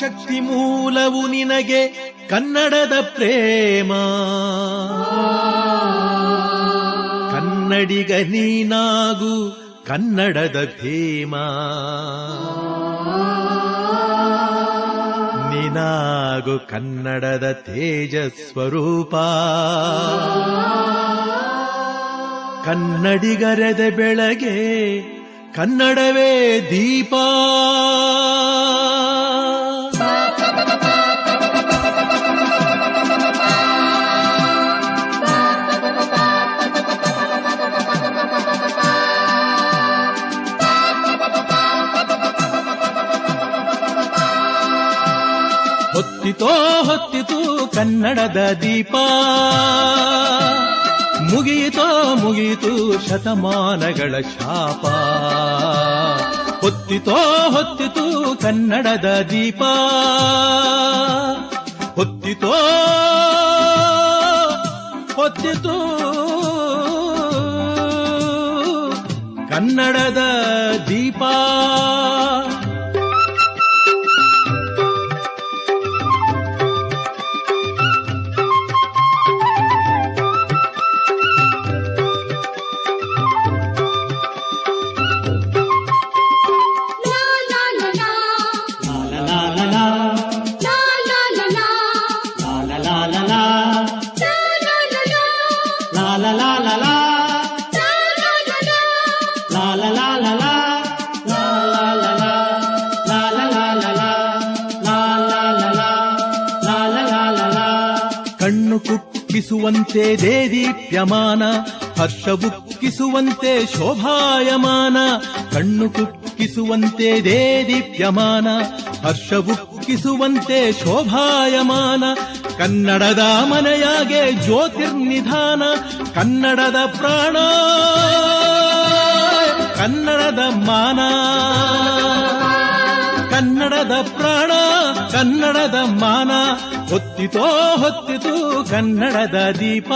ಶಕ್ತಿ ಮೂಲವು ನಿನಗೆ ಕನ್ನಡದ ಪ್ರೇಮ. ಕನ್ನಡಿಗ ನೀನಾಗು ಕನ್ನಡದ ಭೀಮ. ನೀನಾಗು ಕನ್ನಡದ ತೇಜ ಸ್ವರೂಪ ಕನ್ನಡಿಗರೆದ ಬೆಳಗೆ ಕನ್ನಡವೇ ದೀಪ. ಹೊತ್ತಿತೋ ಹೊತ್ತಿತು ಕನ್ನಡದ ದೀಪ. ಮುಗಿಯಿತೋ ಮುಗಿಯಿತು ಶತಮಾನಗಳ ಶಾಪ. ಹೊತ್ತಿತೋ ಹೊತ್ತಿತು ಕನ್ನಡದ ದೀಪ. ಹೊತ್ತಿತೋ ಹೊತ್ತಿತು ಕನ್ನಡದ ದೀಪ. ಕಣ್ಣು ಕುಕ್ಕಿಸುವಂತೆ ದೇದೀಪ್ಯಮಾನ ಹರ್ಷವುಕ್ಕಿಸುವಂತೆ ಶೋಭಾಯಮಾನ, ಕಣ್ಣು ಕುಕ್ಕಿಸುವಂತೆ ದೇದೀಪ್ಯಮಾನ ಹರ್ಷವುಕ್ಕಿಸುವಂತೆ ಶೋಭಾಯಮಾನ, ಕನ್ನಡದ ಮನೆಯಾಗೆ ಜ್ಯೋತಿರ್ನಿಧಾನ, ಕನ್ನಡದ ಪ್ರಾಣ, ಕನ್ನಡದ ಮಾನ, ಕನ್ನಡದ ಪ್ರಾಣ, ಕನ್ನಡದ ಮಾನ ಹೊತ್ತಿತೋ ಹೊತ್ತಿತು ಕನ್ನಡದ ದೀಪ.